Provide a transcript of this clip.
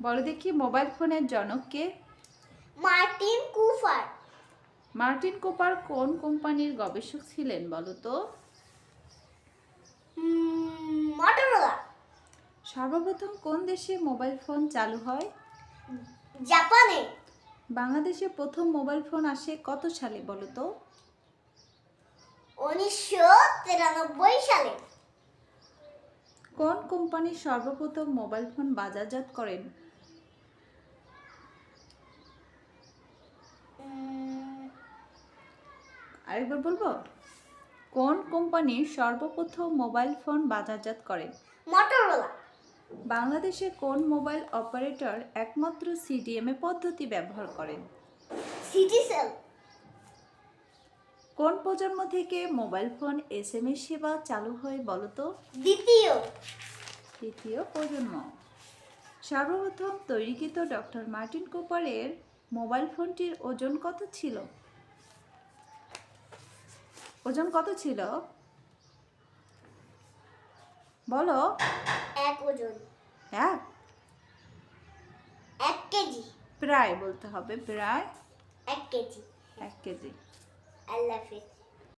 বলো দেখি মোবাইল ফোনের জনক কে? Martin Cooper. মার্টিন কুপার কোন কোম্পানির গবেষক ছিলেন বলো তো? মটোরোলা সর্বপ্রথম কোন দেশে মোবাইল ফোন চালু হয়? জাপানে। বাংলাদেশে প্রথম মোবাইল ফোন আসে কত সালে বলো তো? উনিশশো তিরানব্বই সালে। কোন কোম্পানি সর্বপ্রথম মোবাইল ফোন বাজারজাত করেন? আরেকবার বলব? কোন কোম্পানি সর্বপ্রথম মোবাইল ফোন বাজারজাত করেন? মটোরোলা বাংলাদেশে কোন মোবাইল অপারেটর একমাত্র সিডিএমএ পদ্ধতি ব্যবহার করেন? সিটিসেল কোন প্রজন্ম থেকে মোবাইল ফোন এসএমএস সেবা চালু হয় বলো তো? দ্বিতীয়। তৃতীয় প্রজন্ম। সর্বপ্রথম তৈরিকৃত ডক্টর মার্টিন কোপারের মোবাইল ফোনটির ওজন কত ছিল? ওজন কত ছিল? বলো। এক ওজন। এক? এক কেজি। প্রায় বলতে হবে প্রায়। এক কেজি। এক কেজি। I love it.